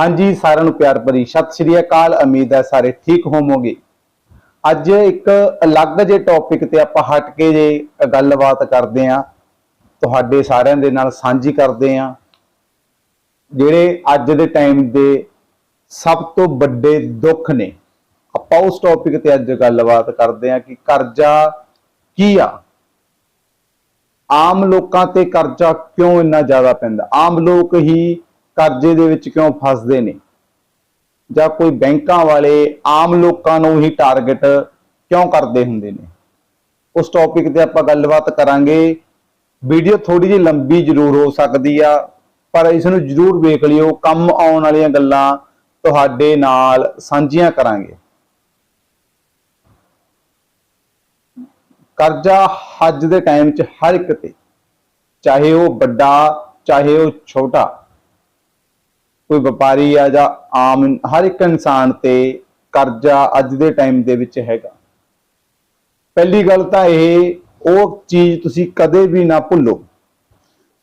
ਹਾਂਜੀ, ਸਾਰਿਆਂ ਨੂੰ ਪਿਆਰ ਭਰੀ ਸਤਿ ਸ਼੍ਰੀ ਅਕਾਲ। ਉਮੀਦ ਹੈ ਸਾਰੇ ਠੀਕ ਹੋਵੋਗੇ। ਅੱਜ ਇੱਕ ਅਲੱਗ ਜੇ ਟੌਪਿਕ ਤੇ ਆਪਾਂ ਹਟ ਕੇ ਜੇ ਗੱਲਬਾਤ ਕਰਦੇ ਆਂ ਤੁਹਾਡੇ ਸਾਰਿਆਂ ਦੇ ਨਾਲ ਸਾਂਝੀ ਕਰਦੇ ਆਂ ਜਿਹੜੇ ਅੱਜ ਦੇ ਟਾਈਮ ਦੇ ਸਭ ਤੋਂ ਵੱਡੇ ਦੁੱਖ ਨੇ। ਆਪਾਂ ਉਸ ਟੌਪਿਕ ਤੇ ਅੱਜ ਗੱਲਬਾਤ ਕਰਦੇ ਆਂ ਕਿ ਕਰਜ਼ਾ ਕੀ ਆ? ਆਮ ਲੋਕਾਂ ਤੇ ਕਰਜ਼ਾ ਕਿਉਂ ਇੰਨਾ ਜ਼ਿਆਦਾ ਪੈਂਦਾ? ਆਮ ਲੋਕ ਹੀ ਕਰਜ਼ੇ ਦੇ ਵਿੱਚ ਕਿਉਂ ਫਸਦੇ ਨੇ? ਜਾਂ ਕੋਈ ਬੈਂਕਾਂ ਵਾਲੇ ਆਮ ਲੋਕਾਂ ਨੂੰ ਹੀ ਟਾਰਗੇਟ ਕਿਉਂ ਕਰਦੇ ਹੁੰਦੇ ਨੇ? ਉਸ ਟੌਪਿਕ ਤੇ ਆਪਾਂ ਗੱਲਬਾਤ ਕਰਾਂਗੇ। ਵੀਡੀਓ ਥੋੜੀ ਜਿਹੀ ਲੰਬੀ ਜ਼ਰੂਰ ਹੋ ਸਕਦੀ ਆ, ਪਰ ਇਸ ਨੂੰ ਜ਼ਰੂਰ ਵੇਖ ਲਿਓ। ਕੰਮ ਆਉਣ ਵਾਲੀਆਂ ਗੱਲਾਂ ਤੁਹਾਡੇ ਨਾਲ ਸਾਂਝੀਆਂ ਕਰਾਂਗੇ। ਕਰਜ਼ਾ ਅੱਜ ਦੇ ਟਾਈਮ 'ਚ ਹਰ ਇੱਕ ਤੇ, ਚਾਹੇ ਉਹ ਵੱਡਾ, ਚਾਹੇ ਉਹ ਛੋਟਾ ਕੋਈ ਵਪਾਰੀ ਆ ਜਾਂ ਆਮ ਹਰ ਇੱਕ ਇਨਸਾਨ ਤੇ ਕਰਜ਼ਾ ਅੱਜ ਦੇ ਟਾਈਮ ਦੇ ਵਿੱਚ ਹੈਗਾ। ਪਹਿਲੀ ਗੱਲ ਤਾਂ ਇਹ, ਉਹ ਚੀਜ਼ ਤੁਸੀਂ ਕਦੇ ਵੀ ਨਾ ਭੁੱਲੋ,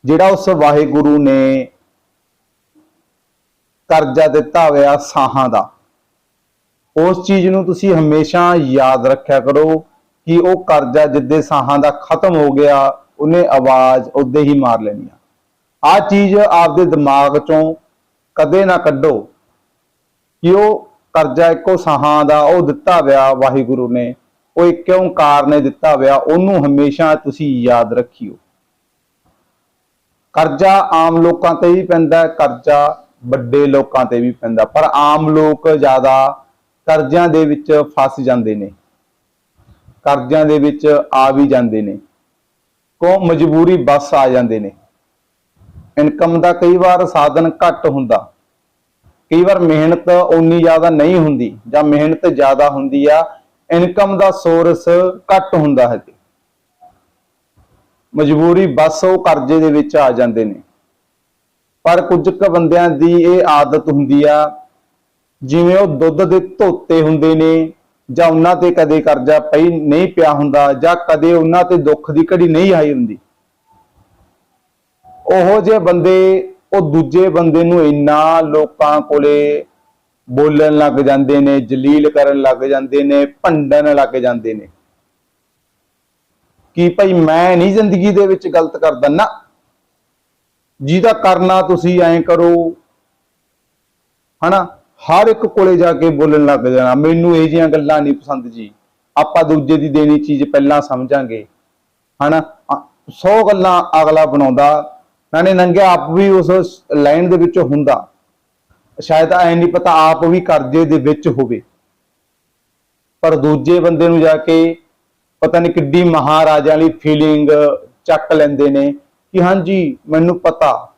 ਜਿਹੜਾ ਉਸ ਵਾਹਿਗੁਰੂ ਨੇ ਕਰਜ਼ਾ ਦਿੱਤਾ ਹੋਇਆ ਸਾਹਾਂ ਦਾ। ਉਸ ਚੀਜ਼ ਨੂੰ ਤੁਸੀਂ ਹਮੇਸ਼ਾ ਯਾਦ ਰੱਖਿਆ ਕਰੋ ਕਿ ਉਹ ਕਰਜ਼ਾ ਜਿੱਦੇ ਸਾਹਾਂ ਦਾ ਖਤਮ ਹੋ ਗਿਆ, ਉਹਨੇ ਆਵਾਜ਼ ਉਦੇ ਹੀ ਮਾਰ ਲੈਣੀ ਆ। ਆ ਚੀਜ਼ ਆਪਦੇ ਦਿਮਾਗ ਚੋਂ ਕਦੇ ਨਾ ਕੱਢੋ। ਕਿ ਉਹ ਕਰਜ਼ਾ ਇੱਕੋ ਸਾਹਾਂ ਦਾ, ਉਹ ਦਿੱਤਾ ਹੋਇਆ ਵਾਹਿਗੁਰੂ ਨੇ। ਉਹ ਇੱਕ ਓੰਕਾਰ ਨੇ ਦਿੱਤਾ ਹੋਇਆ ਉਹਨੂੰ ਹਮੇਸ਼ਾ ਤੁਸੀਂ ਯਾਦ ਰੱਖਿਓ। ਕਰਜ਼ਾ ਆਮ ਲੋਕਾਂ ਤੇ ਵੀ ਪੈਂਦਾ, ਕਰਜ਼ਾ ਵੱਡੇ ਲੋਕਾਂ ਤੇ ਵੀ ਪੈਂਦਾ। ਪਰ ਆਮ ਲੋਕ ਜ਼ਿਆਦਾ ਕਰਜ਼ਿਆਂ ਦੇ ਵਿੱਚ ਫਸ ਜਾਂਦੇ ਨੇ। ਕਰਜ਼ਿਆਂ ਦੇ ਵਿੱਚ ਆ ਵੀ ਜਾਂਦੇ ਨੇ। ਕੋ ਮਜਬੂਰੀ ਬਸ ਆ ਜਾਂਦੇ ਨੇ। ਇਨਕਮ ਦਾ ਕਈ ਵਾਰ ਸਾਧਨ ਘੱਟ ਹੁੰਦਾ। ਕਈ ਵਾਰ ਮਿਹਨਤ ਉਨੀ ਜ਼ਿਆਦਾ ਨਹੀਂ ਹੁੰਦੀ ਜਾਂ ਮਿਹਨਤ ਜ਼ਿਆਦਾ ਹੁੰਦੀ ਆ, ਇਨਕਮ ਦਾ ਸੋਰਸ ਘੱਟ ਹੁੰਦਾ ਹੈ ਮਜਬੂਰੀ ਬਸ ਉਹ ਕਰਜ਼ੇ ਦੇ ਵਿੱਚ ਆ ਜਾਂਦੇ ਨੇ। ਪਰ ਕੁਝ ਕੁ ਬੰਦਿਆਂ ਦੀ ਇਹ ਆਦਤ ਹੁੰਦੀ ਆ, ਜਿਵੇਂ ਉਹ ਦੁੱਧ ਦੇ ਧੋਤੇ ਹੁੰਦੇ ਨੇ ਜਾਂ ਉਹਨਾਂ ਤੇ ਕਦੇ ਕਰਜ਼ਾ ਪਈ ਨਹੀਂ ਪਿਆ ਹੁੰਦਾ ਜਾਂ ਕਦੇ ਉਹਨਾਂ ਤੇ ਦੁੱਖ ਦੀ ਘੜੀ ਨਹੀਂ ਆਈ ਹੁੰਦੀ। ਉਹੋ ਜਿਹੇ ਬੰਦੇ, ਉਹ ਦੂਜੇ ਬੰਦੇ ਨੂੰ ਇੰਨਾ ਲੋਕਾਂ ਕੋਲੇ ਬੋਲਣ ਲੱਗ ਜਾਂਦੇ ਨੇ, ਜਲੀਲ ਕਰਨ ਲੱਗ ਜਾਂਦੇ ਨੇ, ਭੰਡਣ ਲੱਗ ਜਾਂਦੇ ਨੇ। ਕਿ ਭਾਈ ਮੈਂ ਨਹੀਂ ਜ਼ਿੰਦਗੀ ਦੇ ਵਿੱਚ ਗਲਤ ਕਰਦਾ? ਨਾ। ਜਿਹਦਾ ਕਰਨਾ ਤੁਸੀਂ ਐਂ ਕਰੋ, ਹਨਾ? ਹਰ ਇੱਕ ਕੋਲੇ ਜਾ ਕੇ ਬੋਲਣ ਲੱਗ ਜਾਣਾ। ਮੈਨੂੰ ਇਹ ਜੀਆਂ ਗੱਲਾਂ ਨਹੀਂ ਪਸੰਦ ਜੀ। ਆਪਾਂ ਦੂਜੇ ਦੀ ਦੇਣੀ ਚੀਜ਼ ਪਹਿਲਾਂ ਸਮਝਾਂਗੇ, ਹਨਾ? 100 ਗੱਲਾਂ ਅਗਲਾ ਬਣਾਉਂਦਾ। ਨਾਲੇ ਨੰਗਿਆ ਆਪ ਵੀ ਉਸ ਲਾਈਨ ਦੇ ਵਿੱਚ ਹੁੰਦਾ। ਸ਼ਾਇਦ ਐ ਨਹੀਂ ਪਤਾ ਆਪ ਵੀ ਕਰਜ਼ੇ ਦੇ ਵਿੱਚ ਹੋਵੇ। ਪਰ ਦੂਜੇ ਬੰਦੇ ਨੂੰ ਜਾ ਕੇ ਪਤਾ ਨਹੀਂ ਕਿੱਡੀ ਮਹਾਰਾਜਾ ਵਾਲੀ ਫੀਲਿੰਗ ਚੱਕ ਲੈਂਦੇ ਨੇ ਕਿ ਹਾਂਜੀ, ਮੈਨੂੰ ਪਤਾ।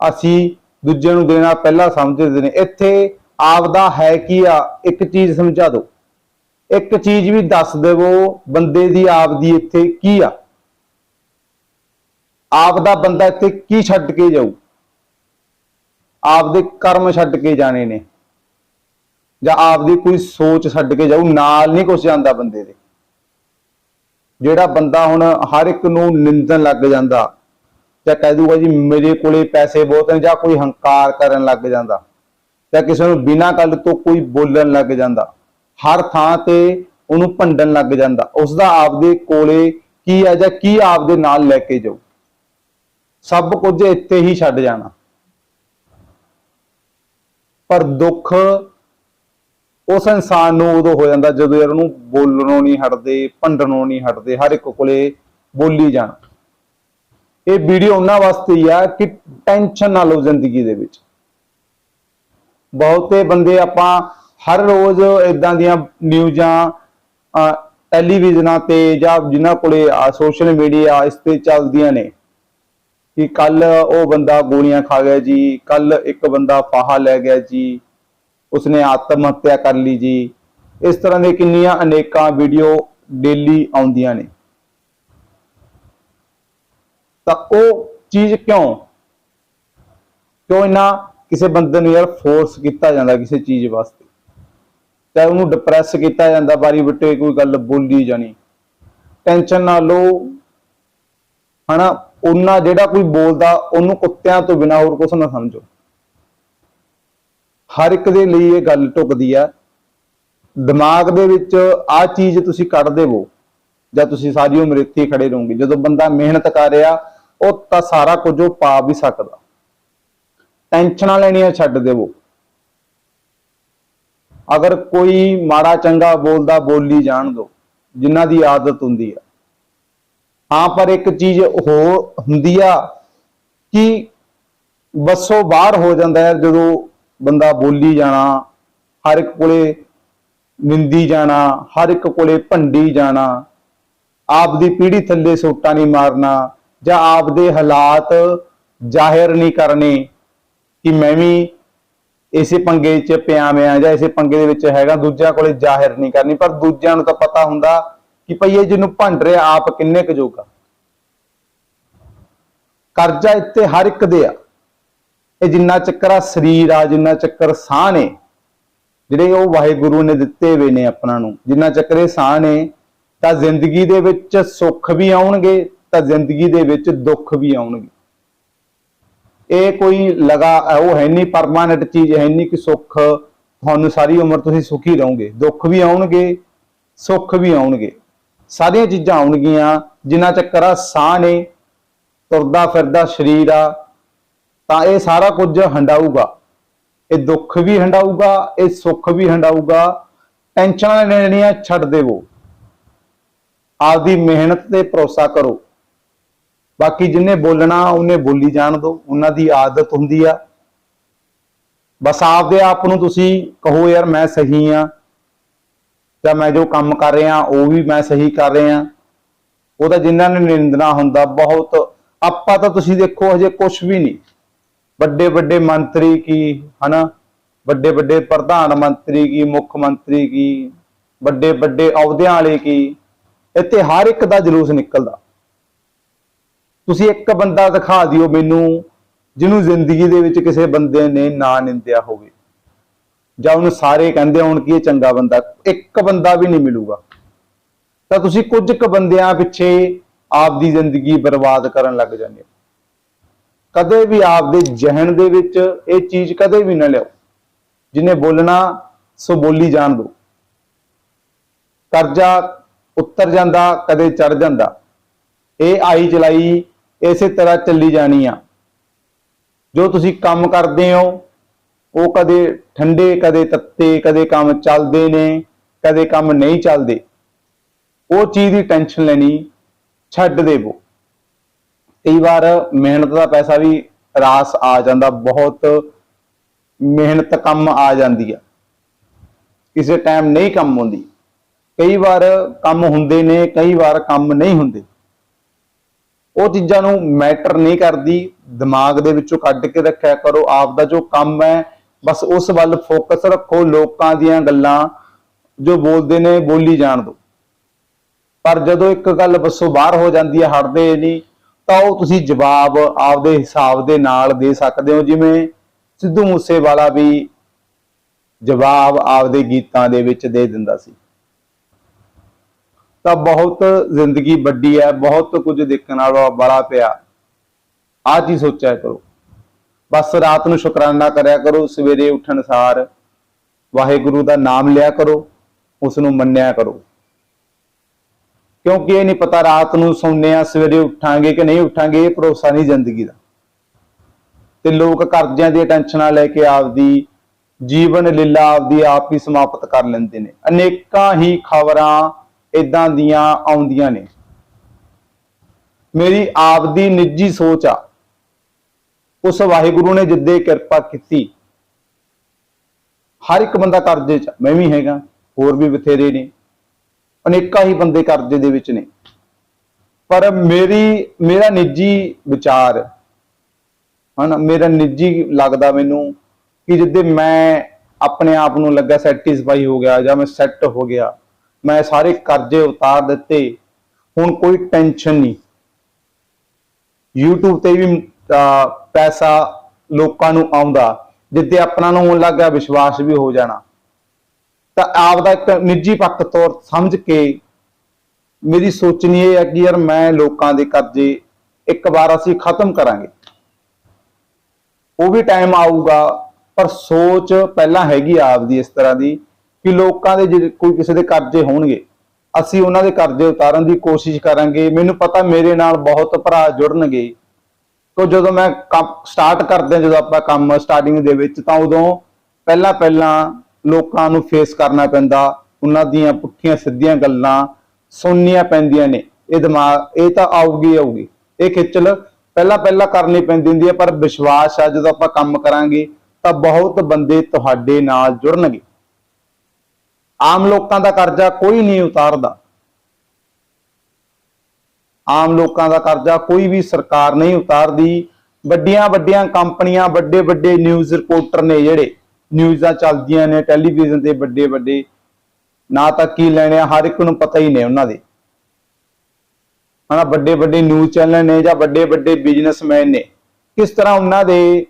ਅਸੀਂ ਦੂਜੇ ਨੂੰ ਦੇਣਾ ਪਹਿਲਾਂ ਸਮਝਦੇ ਨੇ। ਇੱਥੇ ਆਪਦਾ ਹੈ ਕੀ ਆ, ਇੱਕ ਚੀਜ਼ ਸਮਝਾ ਦਿਓ। ਇੱਕ ਚੀਜ਼ ਵੀ ਦੱਸ ਦੇਵੋ, ਬੰਦੇ ਦੀ ਆਪਦੀ ਇੱਥੇ ਕੀ ਆ। ਆਪਦਾ ਬੰਦਾ ਇੱਥੇ ਕੀ ਛੱਡ ਕੇ ਜਾਊ? ਆਪ ਦੇ ਕਰਮ ਛੱਡ ਕੇ ਜਾਣੇ ਨੇ। ਜਾਂ ਆਪਦੀ ਕੋਈ ਸੋਚ ਛੱਡ ਕੇ ਜਾਊ, ਨਾਲ ਨਹੀਂ ਕੁਛ ਜਾਂਦਾ ਬੰਦੇ ਦੇ। ਜਿਹੜਾ ਬੰਦਾ ਹੁਣ ਹਰ ਇੱਕ ਨੂੰ ਨਿੰਦਣ ਲੱਗ ਜਾਂਦਾ, ਜਾਂ ਕਹਿ ਦੂਗਾ ਜੀ ਮੇਰੇ ਕੋਲੇ ਪੈਸੇ ਬਹੁਤ ਨੇ, ਜਾਂ ਕੋਈ ਹੰਕਾਰ ਕਰਨ ਲੱਗ ਜਾਂਦਾ, ਜਾਂ ਕਿਸੇ ਨੂੰ ਬਿਨਾਂ ਗੱਲ ਤੋਂ ਕੋਈ ਬੋਲਣ ਲੱਗ ਜਾਂਦਾ, ਹਰ ਥਾਂ ਤੇ ਉਹਨੂੰ ਭੰਡਣ ਲੱਗ ਜਾਂਦਾ ਉਸ ਦਾ ਆਪਦੇ ਕੋਲੇ ਕੀ ਹੈ ਜਾਂ ਕੀ ਆਪਦੇ ਨਾਲ ਲੈ ਕੇ ਜਾਊ? ਸਭ ਕੁਝ ਇੱਥੇ ਹੀ ਛੱਡ ਜਾਣਾ। ਪਰ ਦੁੱਖ ਉਸ ਇਨਸਾਨ ਨੂੰ ਉਦੋਂ ਹੋ ਜਾਂਦਾ ਜਦੋਂ ਯਾਰ ਉਹਨੂੰ ਬੋਲਣੋਂ ਨਹੀਂ ਹਟਦੇ, ਭੰਡਣੋਂ ਨਹੀਂ ਹਟਦੇ, ਹਰ ਇੱਕ ਕੋਲੇ ਬੋਲੀ ਜਾਣ। ਇਹ ਵੀਡੀਓ ਉਹਨਾਂ ਵਾਸਤੇ ਹੀ ਆ ਕਿ ਟੈਨਸ਼ਨ ਨਾ ਲਓ ਜ਼ਿੰਦਗੀ ਦੇ ਵਿੱਚ। ਬਹੁਤੇ ਬੰਦੇ ਆਪਾਂ ਹਰ ਰੋਜ਼ ਇਦਾਂ ਦੀਆਂ ਨਿਊਜ਼ਾਂ ਟੈਲੀਵਿਜ਼ਨਾਂ ਤੇ ਜਾਂ ਜਿਨ੍ਹਾਂ ਕੋਲੇ ਸੋਸ਼ਲ ਮੀਡੀਆ ਇਸ ਤੇ ਚੱਲਦੀਆਂ ਨੇ। ਕਿ ਕੱਲ ਉਹ ਬੰਦਾ ਗੋਲੀਆਂ ਖਾ ਗਿਆ ਜੀ ਕੱਲ ਇੱਕ ਬੰਦਾ ਫਾਹਾ ਲੈ ਗਿਆ ਜੀ, ਉਸਨੇ ਆਤਮ ਹੱਤਿਆ ਕਰ ਲਈ ਜੀ। ਇਸ ਤਰ੍ਹਾਂ ਦੇ ਕਿੰਨੀਆਂ ਅਨੇਕਾਂ ਵੀਡੀਓ ਡੇਲੀ ਆਉਂਦੀਆਂ ਨੇ। ਤਾਂ ਉਹ ਚੀਜ਼ ਕਿਉਂ? ਕਿਉਂ ਇਹਨਾਂ ਕਿਸੇ ਬੰਦੇ ਨੂੰ ਯਾਰ ਫੋਰਸ ਕੀਤਾ ਜਾਂਦਾ ਕਿਸੇ ਚੀਜ਼ ਵਾਸਤੇ? ਚਾਹੇ ਉਹਨੂੰ ਡਿਪਰੈਸ ਕੀਤਾ ਜਾਂਦਾ ਬਾਰੀ ਬੱਟੇ ਕੋਈ ਗੱਲ ਬੋਲੀ ਜਾਣੀ। ਟੈਨਸ਼ਨ ਨਾ ਲਓ। ਹਨਾ? ਉਹਨਾਂ ਜਿਹੜਾ ਕੋਈ ਬੋਲਦਾ, ਉਹਨੂੰ ਕੁੱਤਿਆਂ ਤੋਂ ਬਿਨਾ ਹੋਰ ਕੁਝ ਨਾ ਸਮਝੋ। ਹਰ ਇੱਕ ਦੇ ਲਈ ਇਹ ਗੱਲ ਟੁਕਦੀ ਆ, ਦਿਮਾਗ ਦੇ ਵਿੱਚ ਆ ਚੀਜ਼ ਤੁਸੀਂ ਕੱਢ ਦੇਵੋ, ਜਾਂ ਤੁਸੀਂ ਸਾਰੀ ਉਮਰ ਇੱਥੇ ਖੜੇ ਰਹੋਗੇ। ਜਦੋਂ ਬੰਦਾ ਮਿਹਨਤ ਕਰ ਰਿਹਾ, ਉਹ ਤਾਂ ਸਾਰਾ ਕੁਝ ਉਹ ਪਾ ਵੀ ਸਕਦਾ। ਟੈਨਸ਼ਨਾਂ ਲੈਣੀਆਂ ਛੱਡ ਦੇਵੋ। ਅਗਰ ਕੋਈ ਮਾੜਾ ਚੰਗਾ ਬੋਲਦਾ, ਬੋਲੀ ਜਾਣ ਦੋ, ਜਿਨ੍ਹਾਂ ਦੀ ਆਦਤ ਹੁੰਦੀ ਆ। ਹਾਂ, ਪਰ ਇੱਕ ਚੀਜ਼ ਹੋ ਹੁੰਦੀ ਆ ਕਿ ਬੱਸੋਂ ਬਾਹਰ ਹੋ ਜਾਂਦਾ ਹੈ, ਜਦੋਂ ਬੰਦਾ ਬੋਲੀ ਜਾਣਾ, ਹਰ ਇੱਕ ਕੋਲੇ ਨਿੰਦੀ ਜਾਣਾ, ਹਰ ਇੱਕ ਕੋਲੇ ਭੰਡੀ ਜਾਣਾ, ਆਪ ਦੀ ਪੀੜੀ ਥੱਲੇ ਸੋਟਾ ਨਹੀਂ ਮਾਰਨਾ, ਜਾਂ ਆਪ ਦੇ ਹਾਲਾਤ ਜ਼ਾਹਿਰ ਨਹੀਂ ਕਰਨੇ, ਕਿ ਮੈਂ ਵੀ ਇਸੇ ਪੰਗੇ 'ਚ ਪਿਆ ਮੈਂ ਜਾਂ ਇਸੇ ਪੰਗੇ ਦੇ ਵਿੱਚ ਹੈਗਾ, ਦੂਜਿਆਂ ਕੋਲੇ ਜ਼ਾਹਿਰ ਨਹੀਂ ਕਰਨੀ। ਪਰ ਦੂਜਿਆਂ ਨੂੰ ਤਾਂ ਪਤਾ ਹੁੰਦਾ ਕਿ ਭਈ ਇਹ ਜਿਹਨੂੰ ਭੰਡ ਰਿਹਾ, ਆਪ ਕਿੰਨੇ ਕੁ ਜੋਗਾ? ਕਰਜ਼ਾ ਇੱਥੇ ਹਰ ਇੱਕ ਦੇ ਆ। ਇਹ ਜਿੰਨਾ ਚੱਕਰ ਆ, ਸਰੀਰ ਆ, ਜਿੰਨਾ ਚੱਕਰ ਸਾਹ ਨੇ, ਜਿਹੜੇ ਉਹ ਵਾਹਿਗੁਰੂ ਨੇ ਦਿੱਤੇ ਹੋਏ ਨੇ ਆਪਣਾ ਨੂੰ। ਜਿੰਨਾ ਚੱਕਰ ਇਹ ਸਾਹ ਨੇ, ਤਾਂ ਜ਼ਿੰਦਗੀ ਦੇ ਵਿੱਚ ਸੁੱਖ ਵੀ ਆਉਣਗੇ, ਤਾਂ ਜ਼ਿੰਦਗੀ ਦੇ ਵਿੱਚ ਦੁੱਖ ਵੀ ਆਉਣਗੇ। ਇਹ ਕੋਈ ਲਗਾ, ਉਹ ਹੈ ਨਹੀਂ ਪਰਮਾਨੈਂਟ ਚੀਜ਼ ਹੈ ਨਹੀਂ ਕਿ ਸੁੱਖ, ਤੁਹਾਨੂੰ ਸਾਰੀ ਉਮਰ ਤੁਸੀਂ ਸੁਖੀ ਰਹੋਗੇ। ਦੁੱਖ ਵੀ ਆਉਣਗੇ, ਸੁੱਖ ਵੀ ਆਉਣਗੇ। ਸਾਰੀਆਂ ਚੀਜ਼ਾਂ ਆਉਣਗੀਆਂ ਜਿੰਨਾ ਚੱਕਰ ਆ ਸਾਹ ਨੇ, ਤੁਰਦਾ ਫਿਰਦਾ ਸਰੀਰ ਆ, ਤਾਂ ਇਹ ਸਾਰਾ ਕੁਝ ਹੰਡਾਊਗਾ। ਇਹ ਦੁੱਖ ਵੀ ਹੰਡਾਊਗਾ, ਇਹ ਸੁੱਖ ਵੀ ਹੰਡਾਊਗਾ। ਟੈਨਸ਼ਨਾਂ ਲੈਣੀਆਂ ਛੱਡ ਦੇਵੋ। ਆਪਦੀ ਮਿਹਨਤ ਤੇ ਭਰੋਸਾ ਕਰੋ। ਬਾਕੀ ਜਿੰਨੇ ਬੋਲਣਾ, ਉਹਨੇ ਬੋਲੀ ਜਾਣ ਦਿਓ ਉਹਨਾਂ ਦੀ ਆਦਤ ਹੁੰਦੀ ਆ। ਬਸ ਆਪਦੇ ਆਪ ਨੂੰ ਤੁਸੀਂ ਕਹੋ, ਯਾਰ ਮੈਂ ਸਹੀ ਆ। ਜਾਂ ਮੈਂ ਜੋ ਕੰਮ ਕਰ ਰਿਹਾ, ਉਹ ਵੀ ਮੈਂ ਸਹੀ ਕਰ ਰਿਹਾ। ਉਹਦਾ ਜਿਨ੍ਹਾਂ ਨੇ ਨਿੰਦਣਾ ਹੁੰਦਾ, ਬਹੁਤ। ਆਪਾਂ ਤਾਂ ਤੁਸੀਂ ਦੇਖੋ, ਹਜੇ ਕੁਝ ਵੀ ਨਹੀਂ। ਵੱਡੇ ਵੱਡੇ ਮੰਤਰੀ ਕੀ, ਹਨਾ? ਵੱਡੇ ਵੱਡੇ ਪ੍ਰਧਾਨ ਮੰਤਰੀ ਕੀ, ਮੁੱਖ ਮੰਤਰੀ ਕੀ ਵੱਡੇ ਵੱਡੇ ਅਹੁਦਿਆਂ ਵਾਲੇ ਕੀ, ਇੱਥੇ ਹਰ ਇੱਕ ਦਾ ਜਲੂਸ ਨਿਕਲਦਾ। ਤੁਸੀਂ ਇੱਕ ਬੰਦਾ ਦਿਖਾ ਦਿਓ ਮੈਨੂੰ, ਜਿਹਨੂੰ ਜ਼ਿੰਦਗੀ ਦੇ ਵਿੱਚ ਕਿਸੇ ਬੰਦੇ ਨੇ ਨਾ ਨਿੰਦਿਆ ਹੋਵੇ। ਜਾਂ ਉਹਨੂੰ ਸਾਰੇ ਕਹਿੰਦੇ ਹੋਣ ਕਿ ਇਹ ਚੰਗਾ ਬੰਦਾ, ਇੱਕ ਬੰਦਾ ਵੀ ਨਹੀਂ ਮਿਲੂਗਾ। ਤਾਂ ਤੁਸੀਂ ਕੁਝ ਕੁ ਬੰਦਿਆਂ ਪਿੱਛੇ ਆਪ ਦੀ ਜ਼ਿੰਦਗੀ ਬਰਬਾਦ ਕਰਨ ਲੱਗ ਜਾਂਦੇ ਹੋ। ਕਦੇ ਵੀ ਆਪਦੇ ਜਹਨ ਦੇ ਵਿੱਚ ਇਹ ਚੀਜ਼ ਕਦੇ ਵੀ ਨਾ ਲਿਓ ਜਿਹਨੇ ਬੋਲਣਾ, ਸੋ ਬੋਲੀ ਜਾਣ ਦਿਓ। ਕਰਜ਼ਾ ਉੱਤਰ ਜਾਂਦਾ, ਕਦੇ ਚੜ ਜਾਂਦਾ। ਇਹ ਆਈ ਚਲਾਈ ਇਸੇ ਤਰ੍ਹਾਂ ਚੱਲੀ ਜਾਣੀ ਆ। ਜੋ ਤੁਸੀਂ ਕੰਮ ਕਰਦੇ ਹੋ ਉਹ ਕਦੇ ਠੰਡੇ, ਕਦੇ ਤੱਤੇ, ਕਦੇ ਕੰਮ ਚੱਲਦੇ ਨੇ, ਕਦੇ ਕੰਮ ਨਹੀਂ ਚੱਲਦੇ। ਉਹ ਚੀਜ਼ ਦੀ ਟੈਨਸ਼ਨ ਲੈਣੀ ਛੱਡ ਦੇਵੋ। ਕਈ ਵਾਰ ਮਿਹਨਤ ਦਾ ਪੈਸਾ ਵੀ ਰਾਸ ਆ ਜਾਂਦਾ, ਬਹੁਤ ਮਿਹਨਤ ਕੰਮ ਆ ਜਾਂਦੀ ਆ। ਕਿਸੇ ਟਾਈਮ ਨਹੀਂ ਕੰਮ ਹੁੰਦੀ। ਕਈ ਵਾਰ ਕੰਮ ਹੁੰਦੇ ਨੇ, ਕਈ ਵਾਰ ਕੰਮ ਨਹੀਂ ਹੁੰਦੇ। ਉਹ ਚੀਜ਼ਾਂ ਨੂੰ ਮੈਟਰ ਨਹੀਂ ਕਰਦੀ। ਦਿਮਾਗ ਦੇ ਵਿੱਚੋਂ ਕੱਢ ਕੇ ਰੱਖਿਆ ਕਰੋ। ਆਪ ਦਾ ਜੋ ਕੰਮ ਹੈ ਬਸ ਉਸ ਵੱਲ ਫੋਕਸ ਰੱਖੋ, ਲੋਕਾਂ ਦੀਆਂ ਗੱਲਾਂ ਜੋ ਬੋਲਦੇ ਨੇ ਬੋਲੀ ਜਾਣ ਦਿਓ। ਪਰ ਜਦੋਂ ਇੱਕ ਗੱਲ ਬੱਸੋਂ ਬਾਹਰ ਹੋ ਜਾਂਦੀ ਹੈ, ਹਟਦੇ ਨਹੀਂ, ਤਾਂ ਉਹ ਤੁਸੀਂ ਜਵਾਬ ਆਪਦੇ ਹਿਸਾਬ ਦੇ ਨਾਲ ਦੇ ਸਕਦੇ ਹੋ। ਜਿਵੇਂ ਸਿੱਧੂ ਮੂਸੇਵਾਲਾ ਵੀ ਜਵਾਬ ਆਪਦੇ ਗੀਤਾਂ ਦੇ ਵਿੱਚ ਦੇ ਦਿੰਦਾ ਸੀ। ਤਾਂ ਬਹੁਤ ਜ਼ਿੰਦਗੀ ਵੱਡੀ ਹੈ, ਬਹੁਤ ਕੁਝ ਦੇਖਣ ਵਾਲਾ ਬੜਾ ਪਿਆ। ਆ ਚੀਜ਼ ਸੋਚਿਆ ਕਰੋ। ਬਸ ਰਾਤ ਨੂੰ ਸ਼ੁਕਰਾਨਾ ਕਰਿਆ ਕਰੋ, ਸਵੇਰੇ ਉੱਠਣ ਸਾਰ ਵਾਹਿਗੁਰੂ ਦਾ ਨਾਮ ਲਿਆ ਕਰੋ ਉਸ ਨੂੰ ਮੰਨਿਆ ਕਰੋ। ਕਿਉਂਕਿ ਇਹ ਨਹੀਂ ਪਤਾ ਰਾਤ ਨੂੰ ਸੌਂਦੇ ਆ ਸਵੇਰੇ ਉੱਠਾਂਗੇ ਕਿ ਨਹੀਂ ਉੱਠਾਂਗੇ, ਇਹ ਭਰੋਸਾ ਨਹੀਂ ਜ਼ਿੰਦਗੀ ਦਾ। ਤੇ ਲੋਕ ਕਰਜ਼ਿਆਂ ਦੀਆਂ ਟੈਨਸ਼ਨਾਂ ਲੈ ਕੇ ਆਪਦੀ ਜੀਵਨ ਲੀਲਾ ਆਪਦੀ ਆਪ ਹੀ ਸਮਾਪਤ ਕਰ ਲੈਂਦੇ ਨੇ। ਅਨੇਕਾਂ ਹੀ ਖਬਰਾਂ ਇਦਾਂ ਦੀਆਂ ਆਉਂਦੀਆਂ ਨੇ। ਮੇਰੀ ਆਪਦੀ ਨਿੱਜੀ ਸੋਚ ਆ ਉਸ ਵਾਹਿਗੁਰੂ ਨੇ ਜਿੱਦੇ ਕਿਰਪਾ ਕੀਤੀ। ਹਰ ਇੱਕ ਬੰਦਾ ਕਰਜ਼ੇ 'ਚ ਮੈਂ ਵੀ ਹੈਗਾ, ਹੋਰ ਵੀ ਬਥੇਰੇ ਨੇ। ਅਨੇਕਾਂ ਹੀ ਬੰਦੇ ਕਰਜ਼ੇ ਦੇ ਵਿੱਚ ਨੇ। ਪਰ ਮੇਰੀ, ਮੇਰਾ ਨਿੱਜੀ ਵਿਚਾਰ, ਹਨਾ, ਮੇਰਾ ਨਿੱਜੀ ਲੱਗਦਾ ਮੈਨੂੰ ਕਿ ਜਿੱਦੇ ਮੈਂ ਆਪਣੇ ਆਪ ਨੂੰ ਲੱਗਾ ਸੈਟੀਸਫਾਈ ਹੋ ਗਿਆ ਜਾਂ ਮੈਂ ਸੈੱਟ ਹੋ ਗਿਆ, ਮੈਂ ਸਾਰੇ ਕਰਜ਼ੇ ਉਤਾਰ ਦਿੱਤੇ, ਹੁਣ ਕੋਈ ਟੈਨਸ਼ਨ ਨਹੀਂ। YouTube ਤੇ ਵੀ ਪੈਸਾ ਲੋਕਾਂ ਨੂੰ ਆਉਂਦਾ, ਜਿੱਦੇ ਆਪਣਾ ਨੂੰ ਹੋਣ ਲੱਗਾ ਵਿਸ਼ਵਾਸ ਵੀ ਹੋ ਜਾਣਾ। ਤਾਂ ਆਪ ਦਾ ਇੱਕ ਨਿੱਜੀ ਪੱਖ ਤੌਰ ਸਮਝ ਕੇ ਮੇਰੀ ਸੋਚਣੀ ਇਹ ਹੈ ਕਿ ਯਾਰ ਮੈਂ ਲੋਕਾਂ ਦੇ ਕਰਜ਼ੇ ਇੱਕ ਵਾਰ ਅਸੀਂ ਖਤਮ ਕਰਾਂਗੇ। ਉਹ ਵੀ ਟਾਈਮ ਆਊਗਾ, ਪਰ ਸੋਚ ਪਹਿਲਾਂ ਹੈਗੀ ਆਪਦੀ ਇਸ ਤਰ੍ਹਾਂ ਦੀ ਕਿ ਲੋਕਾਂ ਦੇ ਜੇ ਕੋਈ ਕਿਸੇ ਦੇ ਕਰਜ਼ੇ ਹੋਣਗੇ, ਅਸੀਂ ਉਹਨਾਂ ਦੇ ਕਰਜ਼ੇ ਉਤਾਰਨ ਦੀ ਕੋਸ਼ਿਸ਼ ਕਰਾਂਗੇ। ਮੈਨੂੰ ਪਤਾ ਮੇਰੇ ਨਾਲ ਬਹੁਤ ਭਰਾ ਜੁੜਨਗੇ। ਤੋ ਜਦੋਂ ਮੈਂ ਸਟਾਰਟ ਕਰਦੇ ਜਦੋਂ ਆਪਾਂ ਕੰਮ ਸਟਾਰਟਿੰਗ ਦੇ ਵਿੱਚ, ਤਾਂ ਉਦੋਂ ਪਹਿਲਾਂ ਪਹਿਲਾਂ ਲੋਕਾਂ ਨੂੰ ਫੇਸ ਕਰਨਾ ਪੈਂਦਾ, ਉਹਨਾਂ ਦੀਆਂ ਪੁੱਠੀਆਂ ਸਿੱਧੀਆਂ ਗੱਲਾਂ ਸੁਣਨੀਆਂ ਪੈਂਦੀਆਂ ਨੇ। ਇਹ ਦਿਮਾਗ, ਇਹ ਤਾਂ ਆਊਗੀ ਆਊਗੀ। ਇਹ ਖਿੱਚਲ ਪਹਿਲਾਂ ਪਹਿਲਾਂ ਕਰਨੀ ਪੈਂਦੀ ਹੁੰਦੀ ਹੈ, ਪਰ ਵਿਸ਼ਵਾਸ ਆ, ਜਦੋਂ ਆਪਾਂ ਕੰਮ ਕਰਾਂਗੇ, ਤਾਂ ਬਹੁਤ ਬੰਦੇ ਤੁਹਾਡੇ ਨਾਲ ਜੁੜਨਗੇ। ਆਮ ਲੋਕਾਂ ਦਾ ਕਰਜ਼ਾ ਕੋਈ ਨਹੀਂ ਉਤਾਰਦਾ। ਆਮ ਲੋਕਾਂ ਦਾ ਕਰਜ਼ਾ ਕੋਈ ਵੀ ਸਰਕਾਰ ਨਹੀਂ ਉਤਾਰਦੀ। ਵੱਡੀਆਂ ਵੱਡੀਆਂ ਕੰਪਨੀਆਂ, ਵੱਡੇ ਵੱਡੇ ਨਿਊਜ਼ ਰਿਪੋਰਟਰ ਨੇ ਜਿਹੜੇ ਨਿਊਜ਼ਾਂ ਚੱਲਦੀਆਂ ਨੇ ਟੈਲੀਵਿਜ਼ਨ ਤੇ ਵੱਡੇ ਵੱਡੇ, ਨਾ ਤਾਂ ਕੀ ਲੈਣੇ ਹਰ ਇੱਕ ਨੂੰ ਪਤਾ ਹੀ ਨੇ ਉਹਨਾਂ ਦੇ। ਹਨਾ, ਵੱਡੇ ਵੱਡੇ ਨਿਊਜ਼ ਚੈਨਲ ਨੇ ਜਾਂ ਵੱਡੇ ਵੱਡੇ ਬਿਜ਼ਨਸਮੈਨ ਨੇ, ਕਿਸ ਤਰ੍ਹਾਂ ਉਹਨਾਂ ਦੇ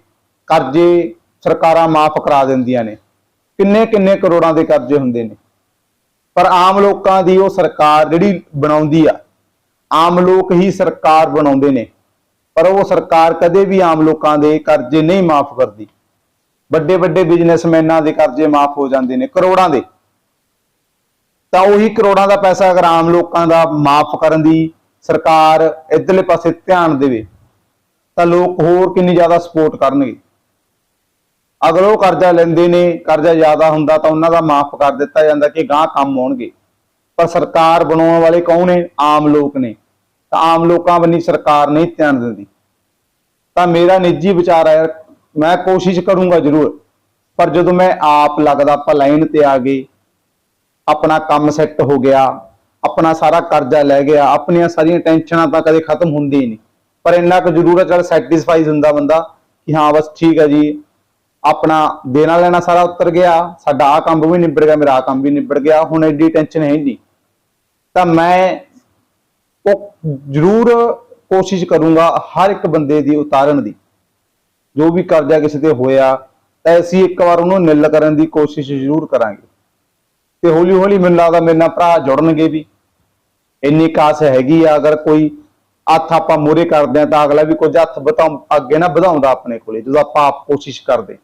ਕਰਜ਼ੇ ਸਰਕਾਰਾਂ ਮਾਫ ਕਰਾ ਦਿੰਦੀਆਂ ਨੇ। ਕਿੰਨੇ ਕਿੰਨੇ ਕਰੋੜਾਂ ਦੇ ਕਰਜ਼ੇ ਹੁੰਦੇ ਨੇ। ਪਰ ਆਮ ਲੋਕਾਂ ਦੀ ਉਹ ਸਰਕਾਰ ਜਿਹੜੀ ਬਣਾਉਂਦੀ ਆ ਆਮ ਲੋਕ ਹੀ ਸਰਕਾਰ ਬਣਾਉਂਦੇ ਨੇ, ਪਰ ਉਹ ਸਰਕਾਰ ਕਦੇ ਵੀ ਆਮ ਲੋਕਾਂ ਦੇ ਕਰਜ਼ੇ ਨਹੀਂ ਮਾਫ ਕਰਦੀ। ਵੱਡੇ ਵੱਡੇ ਬਿਜ਼ਨਸਮੈਨਾਂ ਦੇ ਕਰਜ਼ੇ ਮਾਫ ਹੋ ਜਾਂਦੇ ਨੇ, ਕਰੋੜਾਂ ਦੇ। ਤਾਂ ਉਹੀ ਕਰੋੜਾਂ ਦਾ ਪੈਸਾ ਅਗਰ ਆਮ ਲੋਕਾਂ ਦਾ ਮਾਫ ਕਰਨ ਦੀ ਸਰਕਾਰ ਇਧਰਲੇ ਪਾਸੇ ਧਿਆਨ ਦੇਵੇ, ਤਾਂ ਲੋਕ ਹੋਰ ਕਿੰਨੀ ਜ਼ਿਆਦਾ ਸਪੋਰਟ ਕਰਨਗੇ। ਅਗਰ ਉਹ ਕਰਜ਼ਾ ਲੈਂਦੇ ਨੇ, ਕਰਜ਼ਾ ਜ਼ਿਆਦਾ ਹੁੰਦਾ ਤਾਂ ਉਹਨਾਂ ਦਾ ਮਾਫ ਕਰ ਦਿੱਤਾ ਜਾਂਦਾ ਕਿ ਗਾਂ ਕੰਮ ਆਉਣਗੇ। ਪਰ ਸਰਕਾਰ ਬਣਾਉਣ ਵਾਲੇ ਕੌਣ ਨੇ? ਆਮ ਲੋਕ ਨੇ। ਤਾਂ ਆਮ ਲੋਕਾਂ ਬੰਨੀ ਸਰਕਾਰ ਨਹੀਂ ਧਿਆਨ ਦਿੰਦੀ। ਤਾਂ ਮੇਰਾ ਨਿੱਜੀ ਵਿਚਾਰ ਹੈ, ਮੈਂ ਕੋਸ਼ਿਸ਼ ਕਰੂੰਗਾ ਜ਼ਰੂਰ। ਪਰ ਜਦੋਂ ਮੈਂ ਆਪ ਲੱਗਦਾ ਆਪਾਂ ਲਾਈਨ ਤੇ ਆ ਗਏ, ਆਪਣਾ ਕੰਮ ਸੈੱਟ ਹੋ ਗਿਆ, ਆਪਣਾ ਸਾਰਾ ਕਰਜ਼ਾ ਲੈ ਗਿਆ, ਆਪਣੀਆਂ ਸਾਰੀਆਂ ਟੈਨਸ਼ਨਾਂ ਤਾਂ ਕਦੇ ਖਤਮ ਹੁੰਦੀ ਨਹੀਂ। ਪਰ ਇੰਨਾ ਕੁ ਜ਼ਰੂਰ ਹੈ ਚਲ ਸੈਟੀਸਫਾਈਜ਼ ਹੁੰਦਾ ਬੰਦਾ ਕਿ ਹਾਂ ਬਸ ਠੀਕ ਹੈ ਜੀ, ਆਪਣਾ ਦੇਣਾ ਲੈਣਾ ਸਾਰਾ ਉਤਰ ਗਿਆ, ਸਾਡਾ ਆ ਕੰਮ ਵੀ ਨਿਬੜ ਗਿਆ, ਮੇਰਾ ਆ ਕੰਮ ਵੀ ਨਿਬੜ ਗਿਆ, ਹੁਣ ਐਡੀ ਟੈਨਸ਼ਨ ਹੈ ਨਹੀਂ। ਤਾਂ ਮੈਂ ਉਹ ਜ਼ਰੂਰ ਕੋਸ਼ਿਸ਼ ਕਰੂੰਗਾ ਹਰ ਇੱਕ ਬੰਦੇ ਦੀ ਉਤਾਰਨ ਦੀ। ਜੋ ਵੀ ਕਰਜ਼ਾ ਕਿਸੇ ਤੇ ਹੋਇਆ, ਤਾਂ ਅਸੀਂ ਇੱਕ ਵਾਰ ਉਹਨੂੰ ਨਿਲ ਕਰਨ ਦੀ ਕੋਸ਼ਿਸ਼ ਜ਼ਰੂਰ ਕਰਾਂਗੇ। ਤੇ ਹੌਲੀ ਹੌਲੀ ਮੈਨੂੰ ਲੱਗਦਾ ਮੇਰੇ ਨਾਲ ਭਰਾ ਜੁੜਨਗੇ ਵੀ। ਇੰਨੀ ਕਾਸ ਹੈਗੀ ਆ, ਅਗਰ ਕੋਈ ਹੱਥ ਆਪਾਂ ਮੂਹਰੇ ਕਰਦੇ ਆ, ਤਾਂ ਅਗਲਾ ਵੀ ਕੁਝ ਹੱਥ ਵਧਾਉ ਅੱਗੇ ਨਾ ਵਧਾਉਂਦਾ ਆਪਣੇ ਕੋਲੇ, ਜਦੋਂ ਆਪਾਂ ਆਪ ਕੋਸ਼ਿਸ਼ ਕਰਦੇ।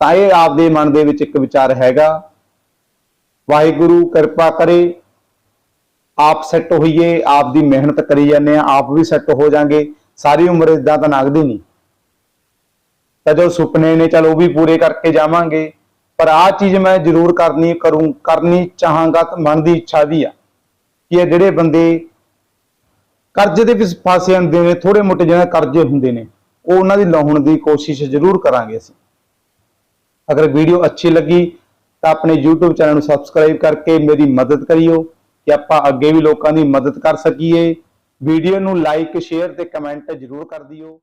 ਤਾਂ ਇਹ ਆਪਦੇ ਮਨ ਦੇ ਵਿੱਚ ਇੱਕ ਵਿਚਾਰ ਹੈਗਾ। ਵਾਹਿਗੁਰੂ ਕਿਰਪਾ ਕਰੇ ਆਪ ਸੈੱਟ ਹੋਈਏ, ਆਪ ਦੀ ਮਿਹਨਤ ਕਰੀ ਜਾਂਦੇ ਆ ਆਪ ਵੀ ਸੈੱਟ ਹੋ ਜਾਾਂਗੇ। ਸਾਰੀ ਉਮਰ ਇਦਾਂ ਤਾਂ ਨਗਦੀ ਨਹੀਂ। ਤਾਂ ਜੋ ਸੁਪਨੇ ਨੇ ਚਲ ਉਹ ਵੀ ਪੂਰੇ ਕਰਕੇ ਜਾਵਾਂਗੇ। ਪਰ ਆਹ ਚੀਜ਼ ਮੈਂ ਜ਼ਰੂਰ ਕਰਨੀ, ਕਰੂੰ, ਕਰਨੀ ਚਾਹਾਂਗਾ ਮਨ ਦੀ ਇੱਛਾ ਵੀ ਆ ਕਿ ਇਹ ਜਿਹੜੇ ਬੰਦੇ ਕਰਜ਼ੇ ਦੇ ਵਿੱਚ ਫਸੇ ਹੁੰਦੇ ਨੇ ਥੋੜੇ ਮੋਟੇ ਜਿਹੇ ਕਰਜ਼ੇ ਹੁੰਦੇ ਨੇ, ਉਹ ਉਹਨਾਂ ਦੀ ਲਾਹੁਣ ਦੀ ਕੋਸ਼ਿਸ਼ ਜ਼ਰੂਰ ਕਰਾਂਗੇ ਅਸੀਂ। ਅਗਰ ਵੀਡੀਓ ਅੱਛੀ ਲੱਗੀ ਤਾਂ ਆਪਣੇ YouTube ਚੈਨਲ ਨੂੰ ਸਬਸਕ੍ਰਾਈਬ ਕਰਕੇ ਮੇਰੀ ਮਦਦ ਕਰਿਓ। ਕਿ ਆਪਾਂ ਅੱਗੇ ਵੀ ਲੋਕਾਂ ਦੀ ਮਦਦ ਕਰ ਸਕੀਏ। ਵੀਡੀਓ ਨੂੰ ਲਾਈਕ ਸ਼ੇਅਰ ਤੇ ਕਮੈਂਟ ਜ਼ਰੂਰ ਕਰ ਦਿਓ।